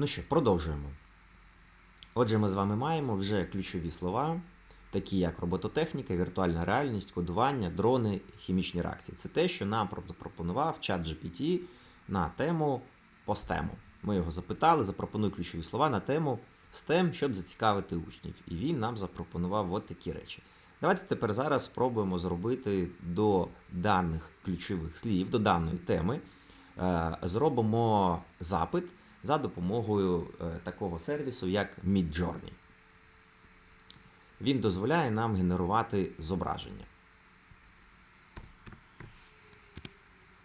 Ну що, продовжуємо. Отже, ми з вами маємо вже ключові слова, такі як робототехніка, віртуальна реальність, кодування, дрони, хімічні реакції. Це те, що нам про- запропонував чат GPT на тему по STEM. Ми його запитали, запропонуй ключові слова на тему STEM, щоб зацікавити учнів. І він нам запропонував от такі речі. Давайте тепер зараз спробуємо зробити до даних ключових слів, до даної теми. е, Зробимо запит за допомогою е, такого сервісу, як Midjourney. Він дозволяє нам генерувати зображення.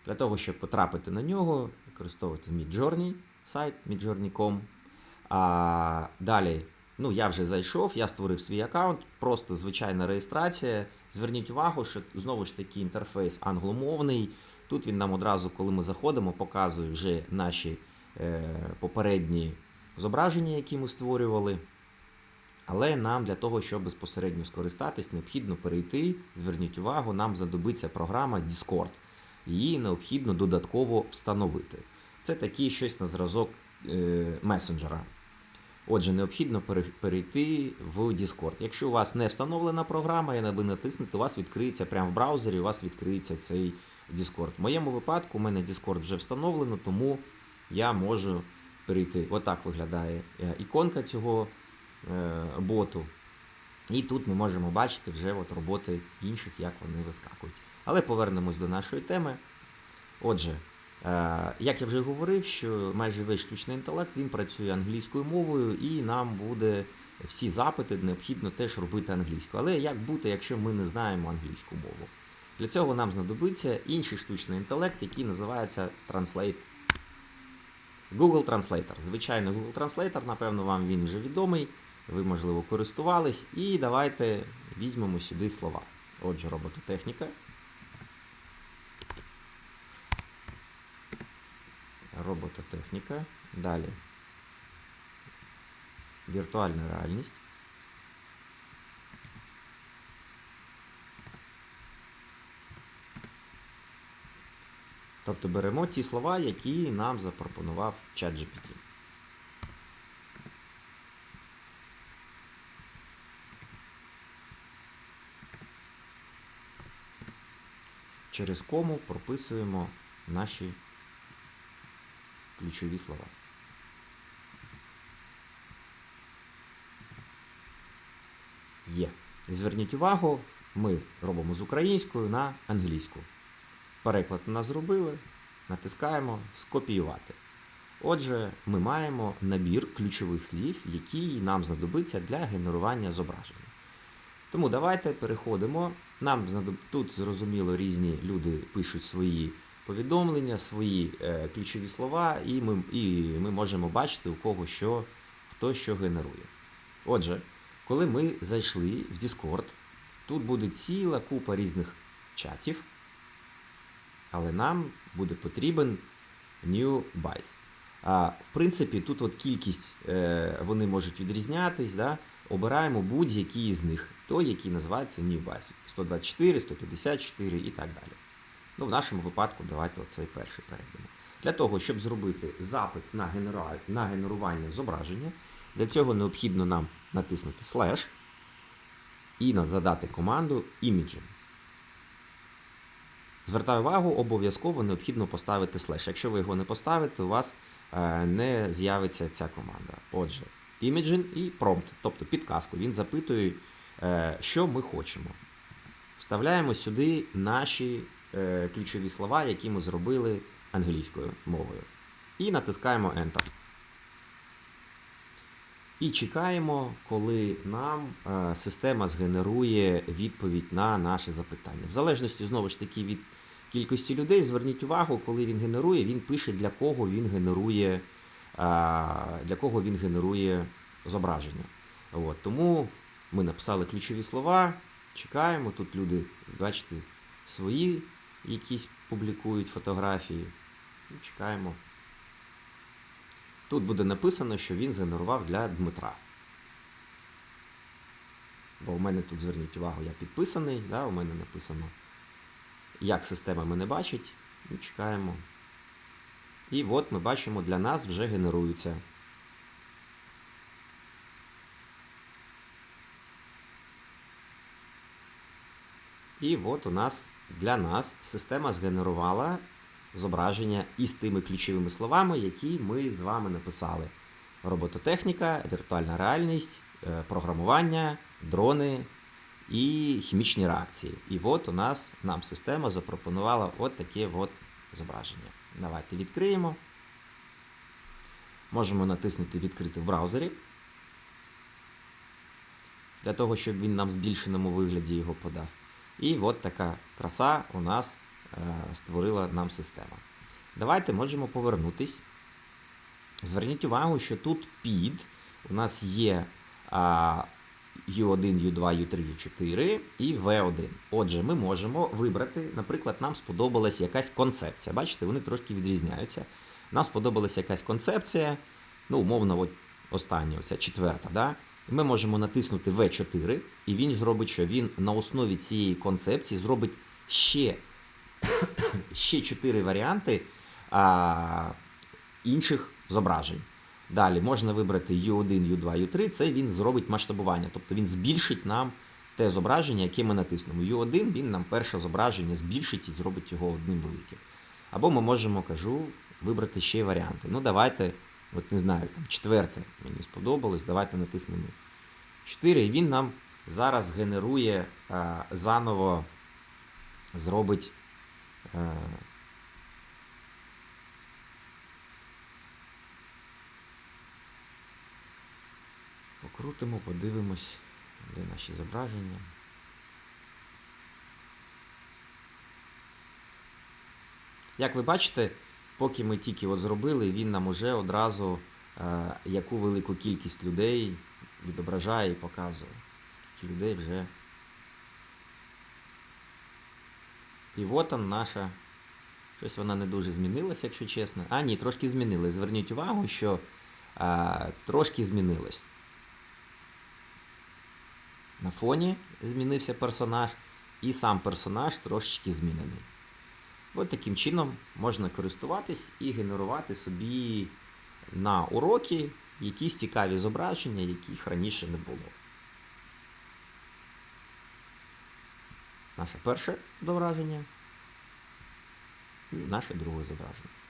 Для того, щоб потрапити на нього, використовується Midjourney, сайт midjourney.com. А далі, ну я вже зайшов, я створив свій аккаунт, просто звичайна реєстрація. Зверніть увагу, що знову ж таки інтерфейс англомовний. Тут він нам одразу, коли ми заходимо, показує вже наші попередні зображення, які ми створювали. Але нам для того, щоб безпосередньо скористатись, необхідно перейти. Зверніть увагу, нам знадобиться програма Discord. Її необхідно додатково встановити. Це такий щось на зразок е, месенджера. Отже, необхідно перейти в Discord. Якщо у вас не встановлена програма, і ви натиснете, у вас відкриється прямо в браузері, у вас відкриється цей Discord. В моєму випадку у мене Discord вже встановлено, тому я можу перейти. Отак виглядає е, іконка цього е, боту. І тут ми можемо бачити вже от роботи інших, як вони вискакують. Але повернемось до нашої теми. Отже, е, як я вже говорив, що майже весь штучний інтелект він працює англійською мовою, і нам буде всі запити необхідно теж робити англійською. Але як бути, якщо ми не знаємо англійську мову? Для цього нам знадобиться інший штучний інтелект, який називається Translate. Google Translator. Звичайно, Google Translator, напевно, вам він вже відомий. Ви, можливо, користувались. І давайте візьмемо сюди слова. Отже, робототехніка. Робототехніка. Далі. Віртуальна реальність. Тобто беремо ті слова, які нам запропонував ChatGPT. Через кому прописуємо наші ключові слова. Є. Зверніть увагу, ми робимо з українською на англійську. Переклад у нас зробили, натискаємо скопіювати. Отже, ми маємо набір ключових слів, які нам знадобиться для генерування зображення. Тому давайте переходимо. Нам знадоб... тут зрозуміло різні люди пишуть свої повідомлення, свої е, ключові слова, і ми, і ми можемо бачити, у кого що, хто що генерує. Отже, коли ми зайшли в Discord, тут буде ціла купа різних чатів, але нам буде потрібен New Buys. А, в принципі, тут от кількість е, вони можуть відрізнятись. Да? Обираємо будь-який з них, той, який називається New Buys. 124, 154 і так далі. Ну, в нашому випадку давайте оцей перший перейдемо. Для того, щоб зробити запит на, генера... на генерування зображення, для цього необхідно нам натиснути слеш і задати команду Imaging. Звертаю увагу, обов'язково необхідно поставити слеш. Якщо ви його не поставите, у вас е, не з'явиться ця команда. Отже, Imaging і Prompt, тобто підказку. Він запитує, е, що ми хочемо. Вставляємо сюди наші е, ключові слова, які ми зробили англійською мовою. І натискаємо Enter. І чекаємо, коли нам система згенерує відповідь на наше запитання. В залежності знову ж таки від кількості людей, зверніть увагу, коли він генерує, він пише, для кого він генерує, для кого він генерує зображення. От, тому ми написали ключові слова, чекаємо. Тут люди, бачите, свої якісь публікують фотографії. Чекаємо. Тут буде написано, що він згенерував для Дмитра. Бо у мене тут, зверніть увагу, я підписаний, да, у мене написано, як система мене бачить, і чекаємо. І от ми бачимо, для нас вже генерується. І от у нас для нас система згенерувала зображення із тими ключовими словами, які ми з вами написали: робототехніка, віртуальна реальність, е, програмування, дрони і хімічні реакції. І от у нас нам система запропонувала от таке от зображення. Давайте відкриємо. Можемо натиснути відкрити в браузері. Для того, щоб він нам в збільшеному вигляді його подав. І от така краса у нас е, створила нам система. Давайте можемо повернутись. Зверніть увагу, що тут під у нас є а, U1, U2, U3, U4 і V1. Отже, ми можемо вибрати, наприклад, нам сподобалась якась концепція. Бачите, вони трошки відрізняються. Нам сподобалася якась концепція, ну, умовно, от остання, оця четверта. Да? Ми можемо натиснути V4, і він зробить, що він на основі цієї концепції зробить ще, ще 4 варіанти а, інших зображень. Далі можна вибрати U1, U2, U3, це він зробить масштабування, тобто він збільшить нам те зображення, яке ми натиснемо. U1 він нам перше зображення збільшить і зробить його одним великим. Або ми можемо, кажу, вибрати ще варіанти. Ну, давайте, от не знаю, там четверте мені сподобалось, давайте натиснемо 4, і він нам зараз генерує а, заново, зробить. А, Покрутимо, подивимось, де наші зображення. Як ви бачите, поки ми тільки от зробили, він нам уже одразу е, яку велику кількість людей відображає і показує. Скільки людей вже. І от он наша. Щось вона не дуже змінилась, якщо чесно. А, ні, трошки змінилась. Зверніть увагу, що е, трошки змінилось. На фоні змінився персонаж, і сам персонаж трошечки змінений. От таким чином можна користуватись і генерувати собі на уроки якісь цікаві зображення, яких раніше не було. Наше перше зображення наше друге зображення.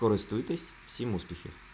Користуйтесь, всім успіхів!